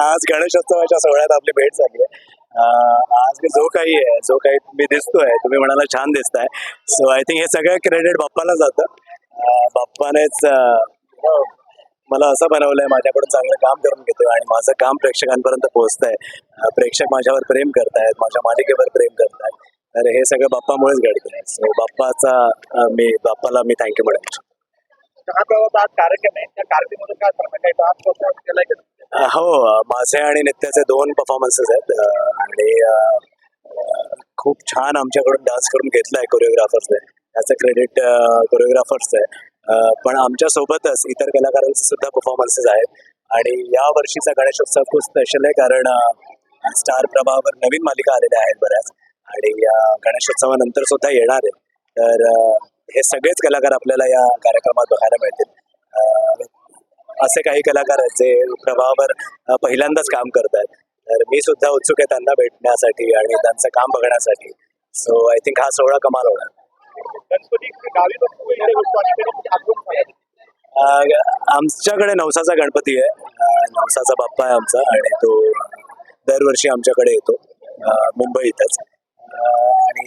आज गणेशोत्सवाच्या सोहळ्यात आपली भेट झाली आहे. आज मी जो काही आहे जो काही मी दिसतोय तुम्ही म्हणाला छान दिसताय. सो आय थिंक हे सगळं क्रेडिट बाप्पाला जातं. बाप्पानेच हो, मला असं बनवलंय माझ्याकडून चांगलं काम करून घेतोय आणि माझं काम प्रेक्षकांपर्यंत पोहोचतंय. प्रेक्षक माझ्यावर प्रेम करतायत माझ्या मालिकेवर प्रेम करतायत. तर हे सगळं बाप्पामुळेच घडतंय. सो बाप्पाचा मी बाप्पाला मी थँक्यू म्हणेन आज कार्यक्रम आहे त्या काय सांगणार काही केलाय का हो माझे आणि नित्याचे दोन परफॉर्मन्सेस आहेत. आणि खूप छान आमच्याकडून डान्स करून घेतलाय कोरिओग्राफर्सने त्याचं क्रेडिट कोरिओग्राफर्स आहे पण आमच्या सोबतच इतर कलाकारांचे सुद्धा परफॉर्मन्सेस आहेत. आणि या वर्षीचा गणेशोत्सव खूप स्पेशल आहे कारण स्टार प्रभावर नवीन मालिका आलेल्या आहेत बऱ्याच. आणि या गणेशोत्सवानंतर सुद्धा येणार आहे. तर हे सगळेच कलाकार आपल्याला या कार्यक्रमात बघायला मिळतील. असे काही कलाकार आहेत जे प्रभावावर पहिल्यांदाच काम करत आहेत तर मी सुद्धा उत्सुक आहे त्यांना भेटण्यासाठी आणि त्यांचं काम बघण्यासाठी. सो आय थिंक हा सोहळा कमाल होणार. आमच्याकडे नवसाचा गणपती आहे. नवसाचा बाप्पा आहे आमचा आणि तो दरवर्षी आमच्याकडे येतो. मुंबईतच आणि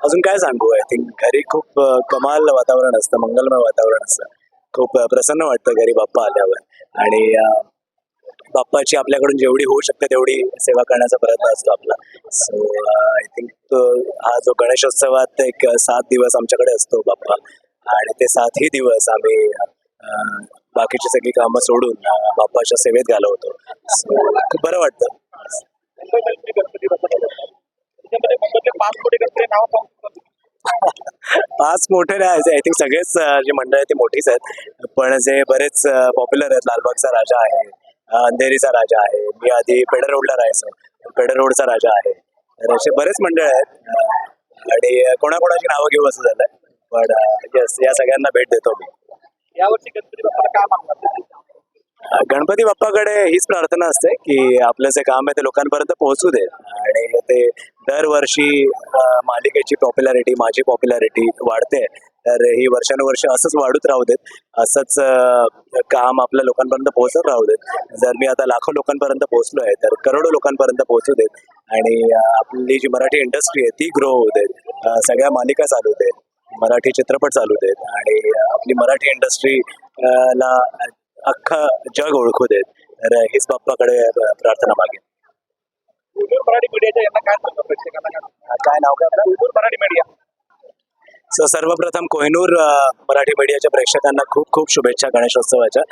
अजून काय सांगू? आय थिंक घरी खूप कमाल वातावरण असतं मंगलमय वातावरण असतं. खूप प्रसन्न वाटतं घरी बाप्पा आल्यावर. आणि बाप्पाची आपल्याकडून जेवढी होऊ शकते तेवढी सेवा करण्याचा प्रयत्न असतो आपला. सो आय थिंक हा जो गणेशोत्सवात एक सात दिवस आमच्याकडे असतो बाप्पा. आणि ते सातही दिवस आम्ही बाकीची सगळी कामं सोडून बाप्पाच्या सेवेत घालवतो. सो खूप बरं वाटतं. पाच मोठे नाही आय थिंक सगळेच जे मंडळ आहेत ती मोठीच आहेत. पण जे बरेच पॉप्युलर आहेत लालबागचा राजा आहे अंधेरीचा राजा आहे मी आधी पेडर रोडला राहायचो. पेडर रोडचा राजा आहे. तर असे बरेच मंडळ आहेत. आणि कोणाकोणाची नावं घेऊ असं झालंय. पण यस या सगळ्यांना भेट देतो मी. यावर्षी गणपती बाप्पाला काय गणपती बाप्पाकडे हीच प्रार्थना असते की आपलं जे काम आहे ते लोकांपर्यंत पोहोचू दे. आणि ते दरवर्षी मालिकेची पॉप्युलॅरिटी माझी पॉप्युलॅरिटी वाढते. तर ही वर्षानुवर्ष असंच वाढत राहू देत. असंच काम आपल्या लोकांपर्यंत पोहोचत राहू देत. जर मी आता लाखो लोकांपर्यंत पोहोचलो आहे तर करोडो लोकांपर्यंत पोहोचू देत. आणि आपली जी मराठी इंडस्ट्री आहे ती ग्रो होऊ देत. सगळ्या मालिका चालू देत मराठी चित्रपट चालू देत आणि आपली मराठी इंडस्ट्री ला अख्खं जग ओळखू देत. तर हीच बाप्पाकडे प्रार्थना मागेन उदूर मराठी मीडियाच्या यांना काय सांगतो प्रेक्षकांना? काय सांगतो? काय नाव काय मराठी मीडिया. सो सर्वप्रथम कोहिनूर मराठी मीडियाच्या प्रेक्षकांना खूप खूप शुभेच्छा गणेशोत्सवाच्या.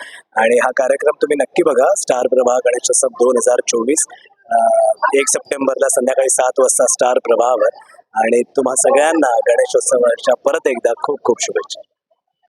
आणि हा कार्यक्रम तुम्ही नक्की बघा. स्टार प्रभा गणेशोत्सव दोन हजार चोवीस एक सप्टेंबरला संध्याकाळी सात वाजता स्टार प्रभावर आणि तुम्हा सगळ्यांना गणेशोत्सवाच्या परत एकदा खूप खूप शुभेच्छा.